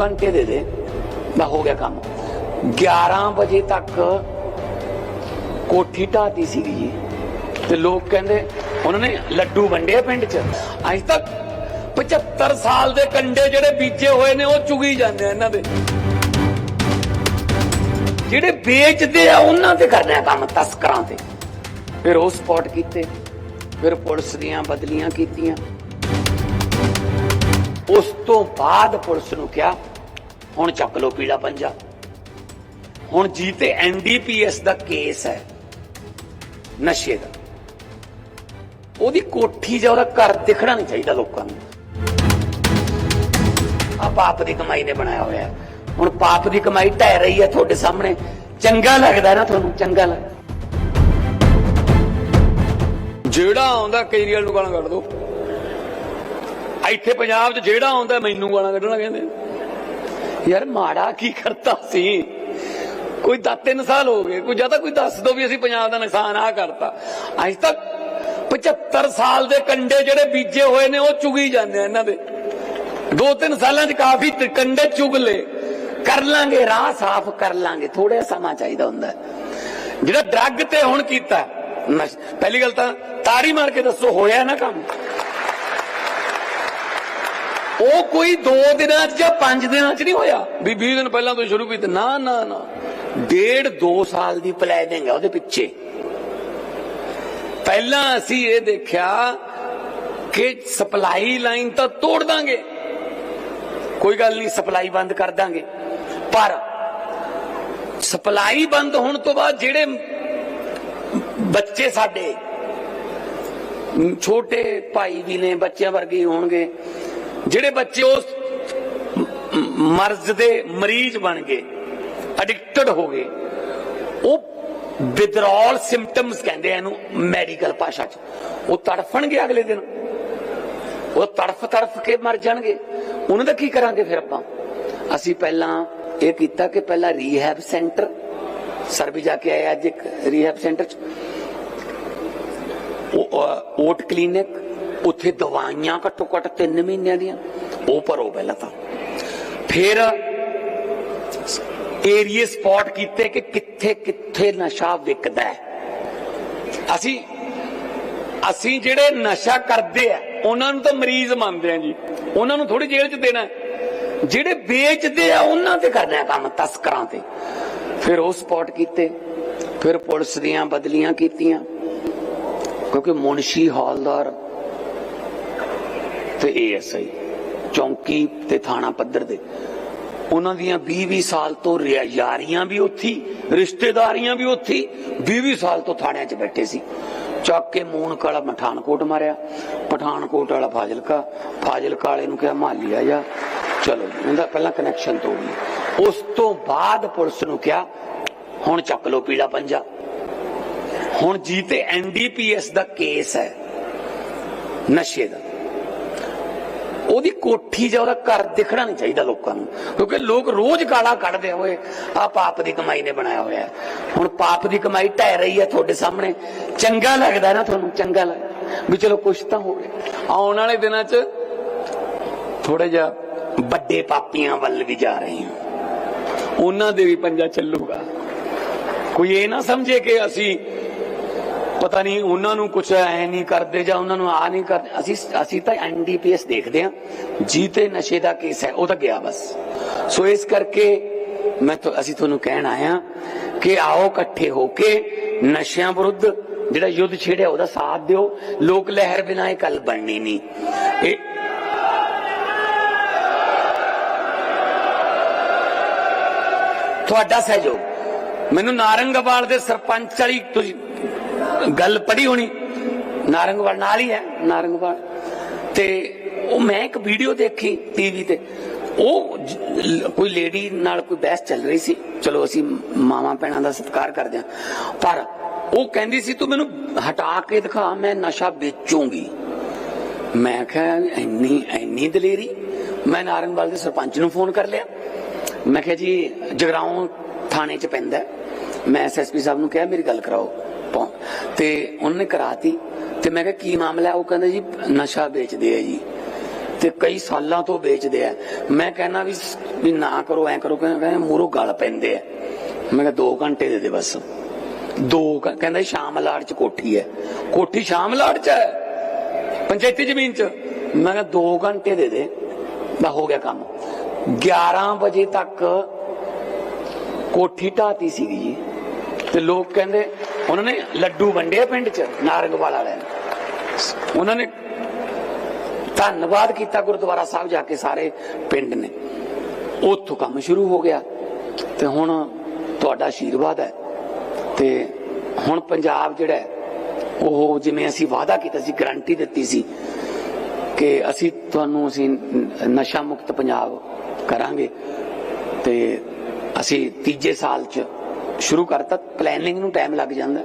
ਘੰਟੇ ਦੇ ਦੇ? ਬਾ ਹੋ ਗਿਆ ਕੰਮ। 11 ਵਜੇ ਤੱਕ ਕੋਠੀ ਢਾਤੀ ਸੀਗੀ ਜੀ। ਤੇ ਲੋਕ ਕਹਿੰਦੇ, ਉਹਨਾਂ ਨੇ ਲੱਡੂ ਵੰਡੇ ਪਿੰਡ 'ਚ। ਅੱਜ ਤੱਕ 75 ਸਾਲ ਦੇ ਕੰਡੇ ਜਿਹੜੇ ਬੀਜੇ ਹੋਏ ਨੇ, ਉਹ ਚੁਗੀ ਜਾਂਦੇ ਆ ਇਹਨਾਂ ਦੇ। ਜਿਹੜੇ ਵੇਚਦੇ ਆ, ਉਹਨਾਂ ਤੇ ਕਰਨਾ ਕੰਮ ਤਸਕਰਾਂ ਤੇ। ਫਿਰ ਉਹ ਸਪੌਟ ਕੀਤੇ। ਫਿਰ ਪੁਲਿਸ ਦੀਆਂ ਬਦਲੀਆਂ ਕੀਤੀਆਂ। ਉਸ ਤੋਂ ਬਾਅਦ ਪੁਲਿਸ ਨੂੰ ਕਿਹਾ, ਹੁਣ ਚੱਕ ਲੋ ਪੀਲਾ ਪੰਜਾ। ਹੁਣ ਜੀ ਤੇ ਐਨਡੀਪੀਐਸ ਦਾ ਕੇਸ ਹੈ, ਨਸ਼ੇ ਦਾ। ਉਹਦੀ ਕੋਠੀ ਜਾਂ ਉਹਦਾ ਘਰ ਦਿਖਣਾ ਨਹੀਂ ਚਾਹੀਦਾ ਲੋਕਾਂ ਨੂੰ। ਆ ਪਾਪ ਦੀ ਕਮਾਈ ਨੇ ਬਣਾਇਆ ਹੋਇਆ ਹੁਣ ਪਾਪ ਦੀ ਕਮਾਈ ਢਹਿ ਰਹੀ ਹੈ ਤੁਹਾਡੇ ਸਾਹਮਣੇ। ਚੰਗਾ ਲੱਗਦਾ ਨਾ ਤੁਹਾਨੂੰ? ਚੰਗਾ ਲੱਗਦਾ। ਜਿਹੜਾ ਆਉਂਦਾ ਕੇਜਰੀਵਾਲ ਨੂੰ ਗਾਲਾਂ ਕੱਢ ਦੋ ਇੱਥੇ ਪੰਜਾਬ 'ਚ ਜਿਹੜਾ ਆਉਂਦਾ ਮੈਨੂੰ ਗਾਲਾਂ ਕੱਢਣਾ ਕਹਿੰਦੇ। ਯਾਰ ਮਾੜਾ ਕੀ ਕਰਤਾ ਸੀ? ਕੋਈ ਦਾ ਤਿੰਨ ਸਾਲ ਹੋ ਗਏ, ਕੋਈ ਜਾਂ ਕੋਈ ਦੱਸ ਦੋ ਵੀ ਅਸੀਂ ਪੰਜਾਬ ਦਾ ਨੁਕਸਾਨ ਆ ਕਰਤਾ। ਅੱਜ ਤੱਕ 75 ਸਾਲ ਦੇ ਕੰਡੇ ਜਿਹੜੇ ਬੀਜੇ ਹੋਏ ਨੇ, ਉਹ ਚੁਗੀ ਜਾਂਦੇ ਆ ਇਹਨਾਂ ਦੇ। ਦੋ ਤਿੰਨ ਸਾਲਾਂ 'ਚ ਕਾਫੀ ਤ- ਕੰਡੇ ਚੁਗ ਲਏ। ਕਰ ਲਾਂਗੇ, ਰਾਹ ਸਾਫ਼ ਕਰ ਲਾਂਗੇ ਥੋੜਾ ਸਮਾਂ ਚਾਹੀਦਾ ਹੁੰਦਾ। ਜਿਹੜਾ ਡਰੱਗ ਤੇ ਹੁਣ ਕੀਤਾ ਪਹਿਲੀ ਗੱਲ ਤਾਂ ਤਾੜੀ ਮਾਰ ਕੇ ਦੱਸੋ, ਹੋਇਆ ਨਾ ਕੰਮ? ਉਹ ਕੋਈ 2 ਦਿਨਾਂ 'ਚ ਜਾਂ 5 ਦਿਨਾਂ 'ਚ ਨਹੀਂ ਹੋਇਆ। ਵੀ 20 ਦਿਨ ਪਹਿਲਾਂ ਤੋਂ ਸ਼ੁਰੂ ਕੀਤਾ। ਨਾ ਨਾ ਨਾ। ਡੇਢ 2 ਸਾਲ ਦੀ ਪਲੈਨਿੰਗ ਹੈ ਉਹਦੇ ਪਿੱਛੇ। ਪਹਿਲਾਂ ਅਸੀਂ ਇਹ ਦੇਖਿਆ ਕਿ ਸਪਲਾਈ ਲਾਈਨ ਤਾਂ ਤੋੜ ਦਾਂਗੇ। ਕੋਈ ਗੱਲ ਨਹੀਂ ਸਪਲਾਈ ਬੰਦ ਕਰ ਦਾਂਗੇ। ਪਰ ਸਪਲਾਈ ਬੰਦ ਹੋਣ ਤੋਂ ਬਾਅਦ ਜਿਹੜੇ ਬੱਚੇ ਸਾਡੇ, ਛੋਟੇ ਭਾਈ ਵੀ ਨੇ, ਬੱਚਿਆਂ ਵਰਗੇ ਹੋਣਗੇ। ਜਿਹੜੇ ਬੱਚੇ ਉਸ ਮਰਜ਼ ਦੇ ਮਰੀਜ਼ ਬਣ ਗਏ ਐਡਿਕਟਡ ਹੋ ਗਏ, ਉਹ ਵਿਦਰੋਲ ਸਿੰਪਟਮਸ ਕਹਿੰਦੇ ਇਹਨੂੰ ਮੈਡੀਕਲ ਭਾਸ਼ਾ 'ਚ। ਉਹ ਤੜਫਣਗੇ ਅਗਲੇ ਦਿਨ। ਉਹ ਤੜਫ ਤੜਫ ਕੇ ਮਰ ਜਾਣਗੇ। ਉਹਨਾਂ ਦਾ ਕੀ ਕਰਾਂਗੇ ਫਿਰ ਆਪਾਂ? ਅਸੀਂ ਪਹਿਲਾਂ ਇਹ ਕੀਤਾ ਕਿ ਪਹਿਲਾਂ ਰੀਹੈਬ ਸੈਂਟਰ ਸਰ ਵੀ ਜਾ ਕੇ ਆਏ ਅੱਜ ਇੱਕ ਰੀਹੈਬ ਸੈਂਟਰ 'ਚ। ਓਟ ਕਲੀਨਿਕ ਉੱਥੇ ਦਵਾਈਆਂ ਘੱਟੋ ਘੱਟ 3 ਮਹੀਨਿਆਂ ਦੀਆਂ। ਉਹ ਭਰੋ ਪਹਿਲਾਂ ਤਾਂ। ਫਿਰ ਏਰੀਏ ਸਪੌਟ ਕੀਤੇ ਕਿ ਕਿੱਥੇ ਕਿੱਥੇ ਨਸ਼ਾ ਵਿਕਦਾ ਹੈ। ਅਸੀਂ ਅਸੀਂ ਜਿਹੜੇ ਨਸ਼ਾ ਕਰਦੇ ਆ, ਉਹਨਾਂ ਨੂੰ ਤਾਂ ਮਰੀਜ਼ ਮੰਨਦੇ ਆ ਜੀ। ਉਹਨਾਂ ਨੂੰ ਥੋੜੀ ਜੇਲ੍ਹ 'ਚ ਦੇਣਾ ਜਿਹੜੇ ਵੇਚਦੇ ਆ, ਉਹਨਾਂ ਤੇ ਕਰਨਾ ਕੰਮ ਤਸਕਰਾਂ ਤੇ। ਫਿਰ ਉਹ ਸਪੌਟ ਕੀਤੇ। ਫਿਰ ਪੁਲਿਸ ਦੀਆਂ ਬਦਲੀਆਂ ਕੀਤੀਆਂ। ਕਿਉਂਕਿ ਮੁਨਸ਼ੀ ਹੌਲਦਾਰ ਤੇ ਏਐਸਆਈ ਚੌਂਕੀ ਤੇ ਥਾਣਾ ਪੱਧਰ ਦੇ ਉਹਨਾਂ ਦੀਆਂ 20-20 ਸਾਲ ਤੋਂ ਯਾਰੀਆਂ ਵੀ ਉੱਥੀ ਰਿਸ਼ਤੇਦਾਰੀਆਂ ਵੀ ਉੱਥੀ 20-20 ਸਾਲ ਤੋਂ ਥਾਣਿਆਂ 'ਚ ਬੈਠੇ ਸੀ। ਚੱਕ ਕੇ ਮੂਣ ਕਾਲਾ ਪਠਾਨਕੋਟ ਮਾਰਿਆ। ਪਠਾਨਕੋਟ ਵਾਲਾ ਫਾਜ਼ਿਲਕਾ ਫਾਜ਼ਿਲਕਾ ਵਾਲੇ ਨੂੰ ਕਿਹਾ ਮਾਲੀ ਆ ਜਾ। ਚਲੋ ਜੀ, ਉਹਦਾ ਪਹਿਲਾਂ ਕਨੈਕਸ਼ਨ ਤੋੜ ਲਈ ਉਸ ਤੋਂ ਬਾਅਦ ਪੁਲਿਸ ਨੂੰ ਕਿਹਾ ਹੁਣ ਚੱਕ ਲੋ ਪੀਲਾ ਪੰਜਾ। ਹੁਣ ਜੀ ਤੇ ਐਨਡੀਪੀਐਸ ਦਾ ਕੇਸ ਹੈ ਨਸ਼ੇ ਦਾ। ਉਹਦੀ ਕੋਠੀ ਜਾਂ ਉਹਦਾ ਘਰ ਦਿਖਣਾ ਨਹੀਂ ਚਾਹੀਦਾ ਲੋਕਾਂ ਨੂੰ। ਕਿਉਂਕਿ ਲੋਕ ਰੋਜ਼ ਗਾਲਾਂ ਕੱਢਦੇ ਹੋਏ ਆ ਪਾਪ ਦੀ ਕਮਾਈ ਨੇ ਬਣਾਇਆ ਹੋਇਆ ਹੁਣ ਪਾਪ ਦੀ ਕਮਾਈ ਢਹਿ ਰਹੀ ਹੈ ਤੁਹਾਡੇ ਸਾਹਮਣੇ। ਚੰਗਾ ਲੱਗਦਾ ਨਾ ਤੁਹਾਨੂੰ, ਚੰਗਾ ਲੱਗਦਾ ਵੀ ਚਲੋ ਕੁਛ ਤਾਂ ਹੋ ਗਿਆ। ਆਉਣ ਵਾਲੇ ਦਿਨਾਂ 'ਚ ਥੋੜਾ ਜਿਹਾ ਵੱਡੇ ਪਾਪੀਆਂ ਵੱਲ ਵੀ ਜਾ ਰਹੇ ਹਾਂ। ਉਹਨਾਂ ਦੇ ਵੀ ਪੰਜਾ ਚੱਲੂਗਾ। ਕੋਈ ਇਹ ਨਾ ਸਮਝੇ ਕਿ ਅਸੀਂ ਪਤਾ ਨਹੀਂ ਉਹਨਾਂ ਨੂੰ ਕੁਝ ਐ ਨਹੀਂ ਕਰਦੇ ਜਾਂ ਉਹਨਾਂ ਨੂੰ ਆ ਨਹੀਂ ਕਰਦੇ। ਅਸੀਂ ਅਸੀਂ ਤਾਂ ਐਨਡੀਪੀਐਸ ਦੇਖਦੇ ਹਾਂ। ਜੀ ਨਸ਼ੇ ਦਾ ਕੇਸ ਹੈ, ਉਹ ਤਾਂ ਗਿਆ ਬਸ। ਸੋ ਇਸ ਕਰਕੇ ਮੈਂ ਤਾਂ ਅਸੀਂ ਤੁਹਾਨੂੰ ਕਹਿਣ ਆਇਆ ਕਿ ਆਓ ਇਕੱਠੇ ਹੋ ਕੇ ਨਸ਼ਿਆਂ ਵਿਰੁੱਧ ਜਿਹੜਾ ਯੁੱਧ ਛੇੜਿਆ ਉਹਦਾ ਸਾਥ ਦਿਓ। ਲੋਕ ਲਹਿਰ ਬਿਨਾਂ ਇਹ ਕੱਲ ਬਣਨੀ ਨਹੀਂ। ਇਹ ਤੁਹਾਡਾ ਸਹਿਯੋਗ। ਮੈਨੂੰ ਨਾਰੰਗਵਾਲ ਦੇ ਸਰਪੰਚ ਵਾਲੀ ਤੁਸੀਂ ਗੱਲ ਪੜੀ ਹੋਣੀ। ਨਾਰੰਗਵਾਲ ਨਾਲ ਹੀ ਹੈ, ਨਾਰੰਗਵਾਲ। ਤੇ ਉਹ ਮੈਂ ਇੱਕ ਵੀਡੀਓ ਦੇਖੀ ਟੀਵੀ ਤੇ। ਉਹ ਕੋਈ ਲੇਡੀ ਨਾਲ ਕੋਈ ਬਹਿਸ ਚੱਲ ਰਹੀ ਸੀ। ਚਲੋ ਅਸੀਂ ਮਾਵਾਂ ਭੈਣਾਂ ਦਾ ਸਤਿਕਾਰ ਕਰਦੇ ਹਾਂ। ਪਰ ਉਹ ਕਹਿੰਦੀ ਸੀ, ਤੂੰ ਮੈਨੂੰ ਹਟਾ ਕੇ ਦਿਖਾ, ਮੈਂ ਨਸ਼ਾ ਵੇਚੂੰਗੀ। ਮੈਂ ਕਿਹਾ, ਇੰਨੀ ਇੰਨੀ ਦਲੇਰੀ? ਮੈਂ ਨਾਰੰਗਵਾਲ ਦੇ ਸਰਪੰਚ ਨੂੰ ਫੋਨ ਕਰ ਲਿਆ। ਮੈਂ ਕਿਹਾ, ਜੀ, ਜਗਰਾਉਂ ਥਾਣੇ 'ਚ ਪੈਂਦਾ ਹੈ। ਮੈਂ ਐਸਐਸਪੀ ਸਾਹਿਬ ਨੂੰ ਕਿਹਾ, ਮੇਰੀ ਗੱਲ ਕਰਾਓ। ਤੇ ਉਹਨਾਂ ਕਰਾਤੀ। ਤੇ ਮੈਂ ਕਿਹਾ, ਕੀ ਮਾਮਲਾ ਉਹ ਕਹਿੰਦਾ ਜੀ, ਨਸ਼ਾ ਵੇਚਦੇ ਆ ਜੀ। ਤੇ ਕਈ ਸਾਲਾਂ ਤੋਂ ਵੇਚਦੇ ਆ। ਮੈਂ ਕਹਿੰਦਾ ਵੀ ਵੀ ਨਾ ਕਰੋ, ਐ ਕਰੋ। ਕਹਿੰਦੇ ਮੂਰੋ ਗਲ ਪੈਂਦੇ ਆ। ਮੈਂ ਕਿਹਾ 2 ਘੰਟੇ ਦੇ ਦੇ ਬਸ। ਦੋ ਕਹਿੰਦਾ ਸ਼ਾਮ ਲਾੜ ਚ ਕੋਠੀ ਹੈ। ਕੋਠੀ ਸ਼ਾਮ ਲਾੜ ਚ ਹੈ? ਪੰਚਾਇਤੀ ਜ਼ਮੀਨ ਚ? ਮੈਂ ਕਿਹਾ 2 ਘੰਟੇ ਦੇ ਦੇ। ਦਾ ਹੋ ਗਿਆ ਕੰਮ। 11 ਵਜੇ ਤੱਕ ਕੋਠੀ ਢਾਤੀ ਸੀਗੀ ਜੀ। ਤੇ ਲੋਕ ਕਹਿੰਦੇ ਉਹਨਾਂ ਨੇ ਲੱਡੂ ਵੰਡੇ ਪਿੰਡ ਚ ਨਾਰੰਗਵਾਲ ਵਾਲਿਆਂ ਨੇ ਉਹਨਾਂ ਨੇ ਧੰਨਵਾਦ ਕੀਤਾ ਗੁਰਦੁਆਰਾ ਸਾਹਿਬ ਜਾ ਕੇ ਸਾਰੇ ਪਿੰਡ ਨੇ ਉੱਥੋਂ ਕੰਮ ਸ਼ੁਰੂ ਹੋ ਗਿਆ ਤੇ ਹੁਣ ਤੁਹਾਡਾ ਆਸ਼ੀਰਵਾਦ ਹੈ ਤੇ ਹੁਣ ਪੰਜਾਬ ਜਿਹੜਾ ਉਹ ਜਿਵੇਂ ਅਸੀਂ ਵਾਅਦਾ ਕੀਤਾ ਸੀ ਗਰੰਟੀ ਦਿੱਤੀ ਸੀ ਕਿ ਅਸੀਂ ਤੁਹਾਨੂੰ ਅਸੀਂ ਨਸ਼ਾ ਮੁਕਤ ਪੰਜਾਬ ਕਰਾਂਗੇ ਤੇ ਅਸੀਂ ਤੀਜੇ ਸਾਲ ਚ ਸ਼ੁਰੂ ਕਰਤਾ ਪਲੈਨਿੰਗ ਨੂੰ ਟਾਈਮ ਲੱਗ ਜਾਂਦਾ।